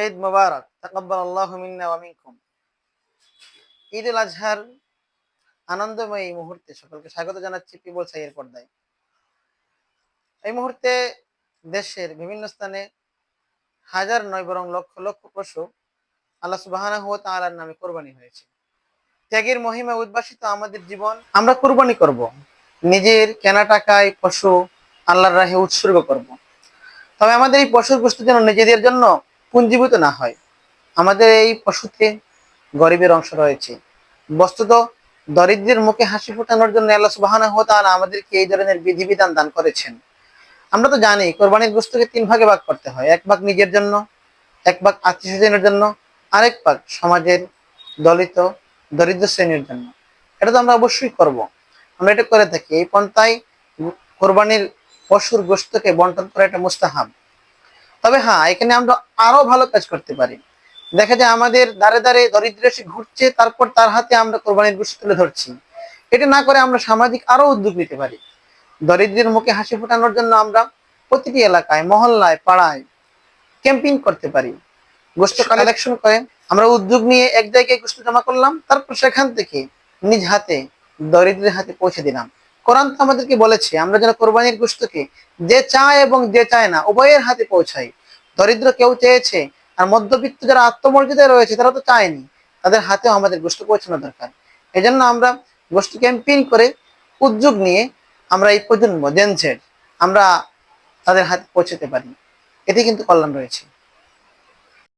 ঈদ মোবারক তাকাব্বাল আল্লাহ মিন্না ওয়া মিনকুম। ঈদ উল আজহার আনন্দময় এই মুহূর্তে সকলকে স্বাগত জানাচ্ছি পিবল সাইয়ের পর্দায়। এই মুহূর্তে দেশের বিভিন্ন স্থানে হাজার নয় বরং লক্ষ লক্ষ পশু আল্লাহ সুবাহানাহু ওয়া তাআলার নামে কোরবানি হয়েছে। ত্যাগের মহিমা উদ্ভাসিত আমাদের জীবন, আমরা কোরবানি করব। নিজের কেনা টাকায় পশু আল্লাহর রাহে উৎসর্গ করব। তবে আমাদের এই পশুর বস্তু যেন নিজেদের জন্য পুঞ্জীভূত না হয়। আমাদের এই পশুতে গরিবের অংশ রয়েছে। বস্তুত দরিদ্রের মুখে হাসি ফোটানোর জন্য আল্লাহ সুবহানাহু ওয়া তাআলা আমাদেরকে এই ধরনের বিধিবিধান দান করেছেন। আমরা তো জানি কোরবানির গোস্তকে তিন ভাগে ভাগ করতে হয়। এক ভাগ নিজের জন্য, এক ভাগ আত্মীয় স্বজনের জন্য, আরেক ভাগ সমাজের দলিত দরিদ্র শ্রেণির জন্য। এটা তো আমরা অবশ্যই করব। আমরা এটা করে থাকি। এই পন্থায় কোরবানির পশুর গোস্তকে বন্টন করা এটা মুস্তাহাব। তবে হ্যাঁ এখানে আমরা আরও ভালো কাজ করতে পারি। দেখা যায় আমাদের দাঁড়ে দাঁড়ে দরিদ্র এসে ঘুরছে তারপর তার হাতে আমরা কোরবানির গোস্ত তুলে ধরছি। এটা না করে আমরা সামাজিক আরও উদ্যোগ নিতে পারি। দরিদ্রের মুখে হাসি ফোটানোর জন্য আমরা প্রতিটি এলাকায় মহল্লায় পাড়ায় ক্যাম্পিং করতে পারি। গোষ্ঠ কালেকশন করে আমরা উদ্যোগ নিয়ে এক জায়গায় গোষ্ঠ জমা করলাম তারপর সেখান থেকে নিজ হাতে দরিদ্রের হাতে পৌঁছে দিলাম। কোরআন তো আমাদেরকে বলেছে, আমরা যেন কোরবানির গোষ্ঠকে যে চায় এবং যে চায় না, উভয়ের হাতে পৌঁছাই। দরিদ্র কেউ চেয়েছে, আর মধ্যবিত্ত যারা আত্মমর্যাদায় রয়েছে, তারা তো চায়নি, তাদের হাতেও আমাদের গোষ্ঠ পৌঁছানো দরকার। এজন্য আমরা গোষ্ঠ ক্যাম্পেইন করে উদ্যোগ নিয়ে আমরা এই প্রজন্ম জেনসেট আমরা তাদের হাতে পৌঁছতে পারি। এতে কিন্তু কল্যাণ রয়েছে।